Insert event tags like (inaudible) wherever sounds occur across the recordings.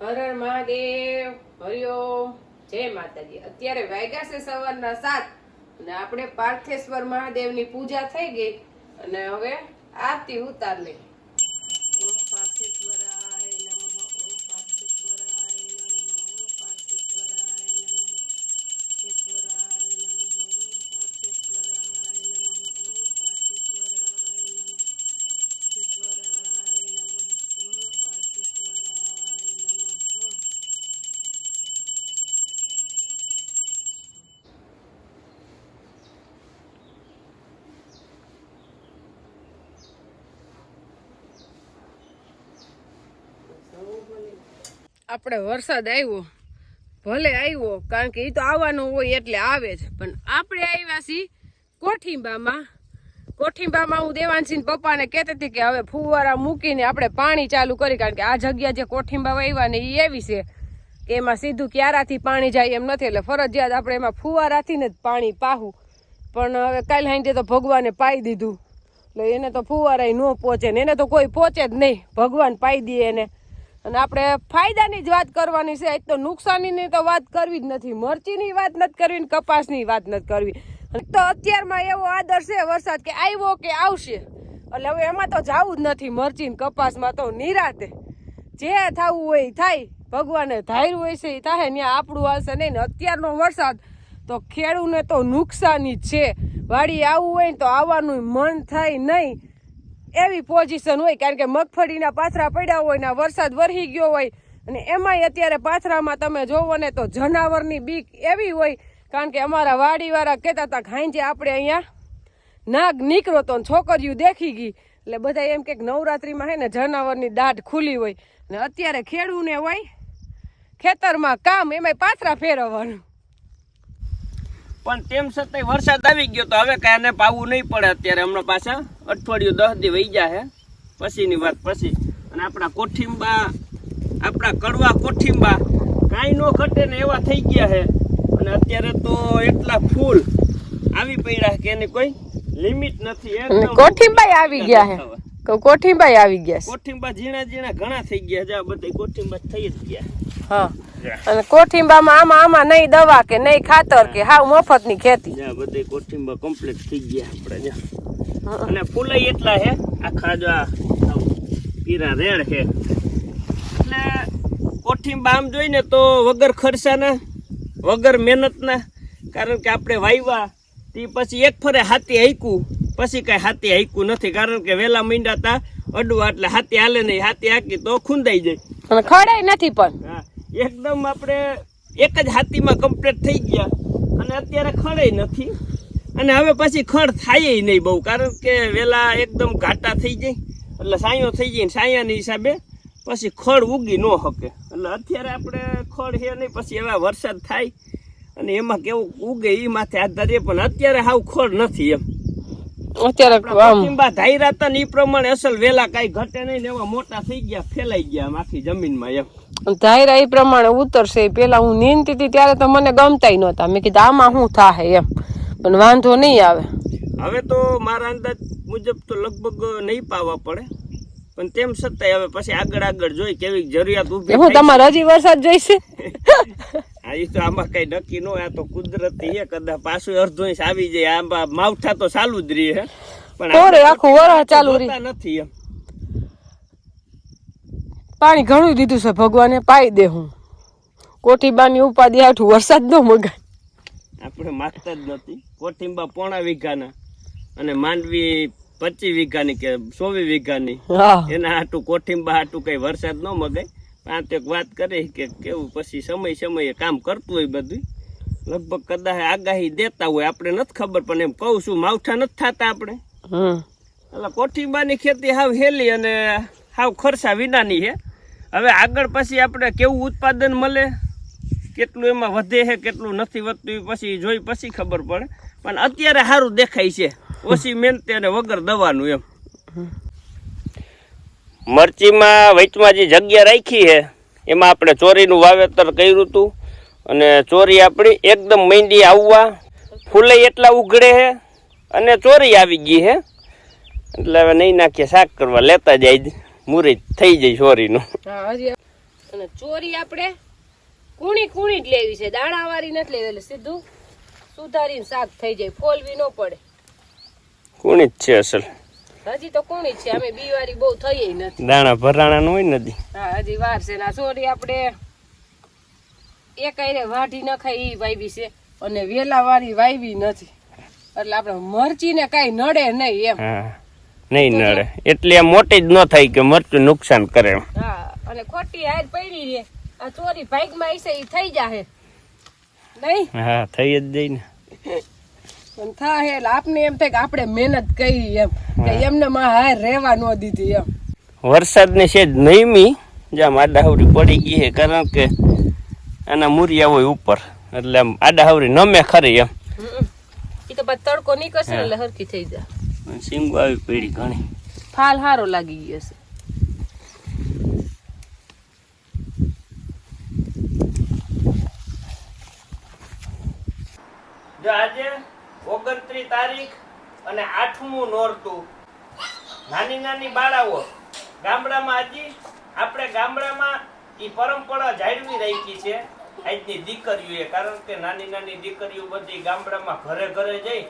હર હર મહાદેવ હરિઓમ જય માતાજી. અત્યારે વાગ્યા છે સવારના સાત અને આપણે પાર્થેશ્વર મહાદેવની પૂજા થઈ ગઈ અને હવે આરતી ઉતાર લઈ. આપણે વરસાદ આવ્યો, ભલે આવ્યો, કારણ કે એ તો આવવાનો હોય એટલે આવે જ. પણ આપણે આવ્યા છીએ કોઠીંબામાં. કોઠીંબામાં હું દેવાનસિંહ પપ્પાને કહેતી હતી કે હવે ફુવારા મૂકીને આપણે પાણી ચાલુ કરી, કારણ કે આ જગ્યા જે કોઠીંબા વાવ્યા ને એ એવી છે કે એમાં સીધું ક્યારાથી પાણી જાય એમ નથી, એટલે ફરજિયાત આપણે એમાં ફુવારાથી ને જ પાણી પાહું. પણ હવે કાલ હાંજે તો ભગવાને પાઈ દીધું. એટલે એને તો ફુવારાય ન પહોંચે ને એને તો કોઈ પહોંચે જ નહીં. ભગવાન પાઈ દે એને. અને આપણે ફાયદાની જ વાત કરવાની છે. એક તો નુકસાનીની તો વાત કરવી જ નથી. મરચીની વાત નથી કરવી ને કપાસની વાત નથી કરવી. તો અત્યારમાં એવો આદર છે વરસાદ કે આવ્યો કે આવશે. એટલે હવે એમાં તો જાવું જ નથી. મરચી ને કપાસમાં તો નિરાતે જે થવું હોય એ થાય. ભગવાને ધાર્યું હોય છે એ થાય. ત્યાં આપણું હશે નહીં ને અત્યારનો વરસાદ તો ખેડૂને તો નુકસાની છે. વાડી આવવું હોય ને તો આવવાનું મન થાય નહીં. એવી પોઝિશન હોય, કારણ કે મગફળીના પાથરા પડ્યા હોય ને વરસાદ વરહી ગયો હોય, અને એમાંય અત્યારે પાથરામાં તમે જોવો ને તો જનાવરની બીક એવી હોય, કારણ કે અમારા વાડીવાળા કહેતા હતા ખાંજે આપણે અહીંયા નાગ નીકળો તો છોકરીઓ દેખી ગઈ. એટલે બધા એમ કે નવરાત્રીમાં હે ને જનાવરની દાઢ ખુલ્લી હોય. ને અત્યારે ખેડૂને હોય ખેતરમાં કામ, એમાંય પાથરા ફેરવવાનું. પણ તેમ છતાંય વરસાદ આવી ગયો તો હવે કાંઈ પાવું નહીં પડે અત્યારે હમણાં પાછા. અઠવાડિયું દસ દી વહી જાય પછીની વાત પછી. અને આપણા કોઠીંબા આપણા કડવા કોઠીંબા કાંઈ ન ઘટે ને એવા થઈ ગયા છે અને અત્યારે તો એટલા ફૂલ આવી પડ્યા કે એની કોઈ લિમિટ નથી. કોઠીંબાઈ આવી ગયા છે કોઠીંબાઈ આવી ગયા કોઠીંબા ઝીણા ઝીણા ઘણા થઈ ગયા છે. આ બધા કોઠીંબા થઈ જ ગયા. હા. અને કોઠીંબામાં આમાં આમાં નહીં દવા કે નહીં ખાતર કે હાવ મફતની ખેતી. બધી કોઠિંબા કમ્પ્લીટ થઈ ગયા આપણે અને ફૂલાઈ એટલા હે આખા જો પીરા રેડ હે એટલે કોઠીંબા આમ જોઈને તો વગર ખર્ચાના વગર મહેનતના કારણ કે આપણે વાવ્યા તે પછી એક ફરે હાથી હાઈકું પછી કાંઈ હાથી હાઈકું નથી કારણ કે વહેલા મીંડા હતા અડવા એટલે હાથી હાલે નહીં હાથી હાકી તો ખૂંદાઈ જાય. અને ખડાય નથી પણ. એકદમ આપણે એક જ હાથીમાં કમ્પ્લીટ થઈ ગયા. અને અત્યારે ખડે નથી. અને હવે પછી ખડ થાય નહીં બહુ, કારણ કે વેલા એકદમ ઘાટા થઈ જાય. એટલે સાયો થઈ જાય સાયાની હિસાબે પછી ખડ ઉગી ન શકે. એટલે અત્યારે આપણે ખડ છે નહીં, પછી એવા વરસાદ થાય. અને એમાં કેવું ઉગે એ માથે આધારે પણ અત્યારે હાવ ખડ નથી એમ. અત્યારે કોથીંબા ધાયરા હતા ને એ પ્રમાણે અસલ વેલા કાંઈ ઘટે નહીં ને એવા મોટા થઈ ગયા ફેલાઈ ગયા આખી જમીનમાં એમ. ધાયરા એ પ્રમાણે ઉતરશે. પેલા હું નીંદતી હતી ત્યારે તો મને ગમતાય નહોતા. મેં કીધું આમાં શું થાય એમ. પણ વાંધો નહીં આવે. હવે તો મારા અંદાજ મુજબ તો લગભગ નહીં પાવા પડે. પણ તેમ છતાંય હવે પછી આગળ આગળ જોઈ કેવી જરૂરિયાત ઊભી હું તમારે હજી વરસાદ જોઈશે? (laughs) ઈ તો આમાં કઈ નક્કી ન હોય આ તો કુદરતી છે કદાચ પાછું અડધો ઇંચ આવી જાય. આંબા માવઠા તો ચાલુ જ રહે પણ કોરે આખું વરસ ચાલુ રહી. નથી એમ. પાણી ઘણું દીધું છે ભગવાને પાઈ દે હું. કોઠીબાની ઉપાધિ આઠું વરસાદ ન મગાય. આપણે માગતા જ નથી. કોઠીંબા પોણા વીઘાના અને માંડવી પચીસ વીઘાની કે સોવી વીઘાની. હા. એના હાટું કોઠીંબા હાટું કઈ વરસાદ ન મગાય. એક વાત કરી કે કેવું પછી સમય સમયે કામ કરતું હોય બધું લગભગ કદાચ આગાહી દેતા હોય આપણે નથી ખબર પણ એમ કહું છું માવઠા નથી થતા આપણે. એટલે કોઠીબાની ખેતી હાવ હેલી અને હાવ ખર્ચા વિનાની છે હવે આગળ પછી આપણે કેવું ઉત્પાદન મળે? કેટલું એમાં વધે છે કેટલું નથી વધતું એ પછી જોઈ પછી ખબર પડે. પણ અત્યારે સારું દેખાય છે. ઓછી મહેનતે અને વગર દવાનું એમ. મરચીમાં વચમાં જે જગ્યા રાખી છે એમાં આપણે ચોરીનું વાવેતર કર્યું હતું. અને ચોરી આપણી એકદમ મીંડી આવવા ફૂલે એટલા ઉઘડે છે અને ચોરી આવી ગઈ છે. એટલે હવે નહીં નાખીએ શાક કરવા લેતા જાય મુરી થઈ જાય ચોરીનું. અને ચોરી આપણે કુણી કુણી જ લેવી છે. દાણાવાળી નથી લેવી એટલે સીધું સુધારીને શાક થઈ જાય. ફોલવી ન પડે. કુણી જ છે અસલ. હજી તો કોણી છે અમે બીવારી બહુ થઈ નથી. દાણા ભરાણા નું હોય નથી હા હજી વાર છે ના સોરી આપણે એક આયરે વાઢી નખાય ઈ વાવી છે અને વેલા વાળી વાવી નથી. એટલે આપણે મરચી ને કઈ નડે નહીં એમ. નહીં નડે. એટલે એમ મોટી જ ન થાય કે મરચું નુકસાન કરે હા અને ખોટી હાર પડી રે આ ચોરી ભાઈકમાં ઈ થઈ જાહે. નહીં? હા થઈ જ જાય ને. પણ થાય એટલે આપને એમ થાય કે આપણે મહેનત કરી એમ. કે એમને માં હાર રહેવા ન દીધી એમ. વરસાદની છે જ નહીમી જ્યાં આડાહવરી પડી ગઈ છે કારણ કે આના મૂરિયા હોય ઉપર. એટલે આમ આડાહવરી નમે ખરી એમ. એ તો પછી તડકો નીકળશે એટલે હરકી થઈ જાય. સિંગો આવી પડી ઘણી. ફાલ હારો લાગી ગયો છે. આજે ઓગણત્રીસ તારીખ અને આઠમું નોરતું. નાની નાની બાળાઓ, ગામડામાં હજી આપણે ગામડામાં એ પરંપરા જાળવી રાખી છે. આજની દીકરીઓએ કારણ કે નાની નાની દીકરીઓ બધી ગામડામાં ઘરે ઘરે જઈ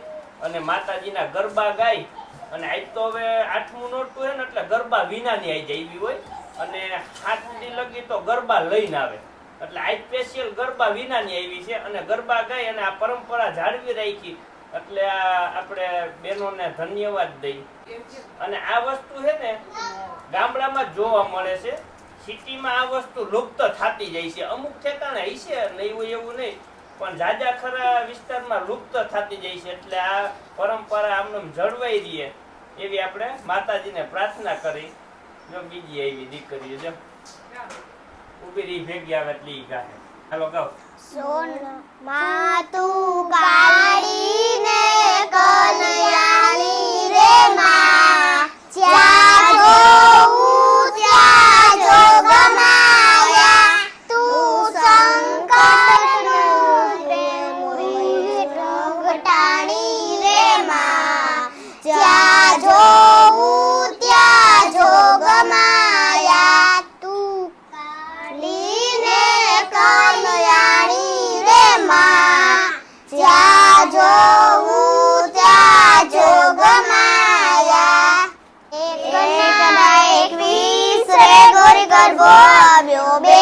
અને માતાજીના ગરબા ગાય. અને આજ તો હવે આઠમું નોરતું હોય ને, એટલે ગરબા વિનાની એવી હોય. અને હાથની લગી તો ગરબા લઈને આવે. એટલે આજ સ્પેશિયલ ગરબા વિનાની આવી છે. અને ગરબા ગાય અને આ પરંપરા જાળવી રાખી એટલે આ આપણે બહેનોને ધન્યવાદ દઈ. અને આ વસ્તુ છે ને ગામડામાં જોવા મળે છે સિટીમાં આ વસ્તુ લુપ્ત થતી જાય છે. અમુક ઠેકાણે હશે નહીં હોય એવું નહીં પણ જાજા ખરા વિસ્તારમાં લુપ્ત થતી જાય છે. એટલે આ પરંપરા આમને જળવાઈ રહીએ એવી આપણે માતાજીને પ્રાર્થના કરી. જો બીજી એવી દીકરીઓ જો. ઊભી રહી ભેગી આવે એટલે ગાય. હાલો ગાઓ સોન માતુ કાળી ને કનૈયાની રે માં ગોરી ગરબો આવ્યો બે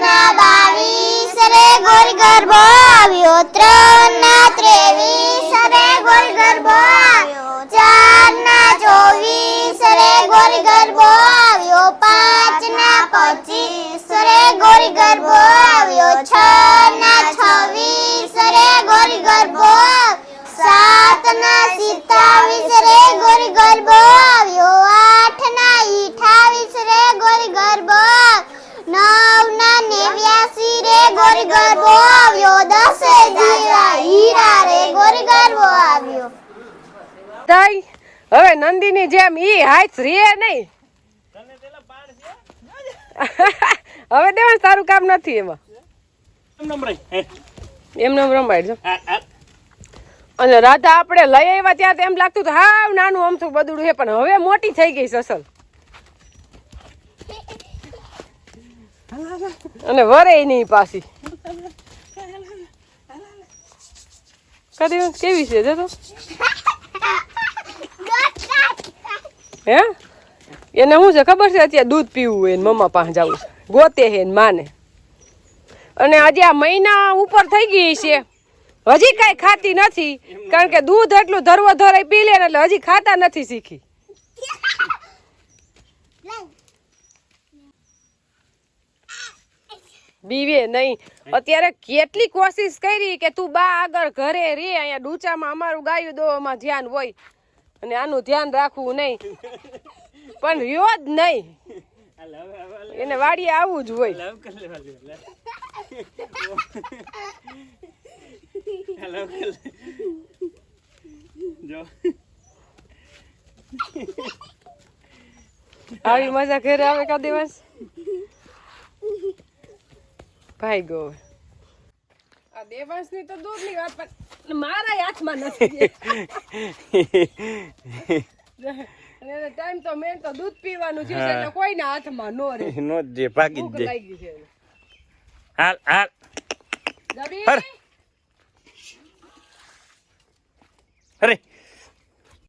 ના બાવીસ રે ગોર ગર્ભો આવ્યો ત્રણ ના ત્રેવીસ રે ગોર ગર્ભો આવ્યો ચાર ના ચોવીસ રે ગોર ગર્ભો આવ્યો પાંચ ના પચીસ રે ગોર ગર્ભો આવ્યો છ ના છવ્વીસ રે ગોર ગર્ભો સાત ના સિત્તાવીસ રે તઈ હવે નંદીની જેમ ઈ હાથ રીએ નહીં. તને પેલા બાણ છે હવે દેવાન તારું કામ નથી એમાં. એમ નંબર હે. એમને એમ રમાડ જો અને રાધા આપણે લઈ આવ્યા ત્યાં તો એમ લાગતું હતું હાવ નાનું અમથું બદુડું છે પણ હવે મોટી થઈ ગઈ છે અસલ. અને વરે નહીં પાછી. (laughs) કદી કેવી છે જો તો હે? એને શું છે? ખબર છે? અત્યારે દૂધ પીવું હોય મમ્મા પાસે જવું છે. ગોતે હે માને. અને આજે આ મહિના ઉપર થઈ ગઈ છે. હજી કાંઈ ખાતી નથી. કારણ કે દૂધ એટલું ધરવો ધરાઈ પી લે એટલે હજી ખાતા નથી શીખી. બીવે નહીં. અત્યારે કેટલી કોશિશ કરી કે તું બા આગળ ઘરે રે. અહીંયા ડૂચામાં અમારું ગાયું દોવામાં ધ્યાન હોય. અને આનું ધ્યાન રાખવું નહીં. પણ રહ્યો જ નહીં. એને વાડીએ આવવું જ હોય. આવી મજા ઘરે આવે કા દિવસ? ભાઈ ગો આ દેવાંશની તો દૂરની વાત પણ મારા હાથમાં નથી. (laughs) અને ટાઈમ તો મેં તો દૂધ પીવાનું છે. એટલે કોઈના હાથમાં નો રહે. (laughs) નો જ ભાગી જ જાય છે હાલ હાલ. હર. અરે.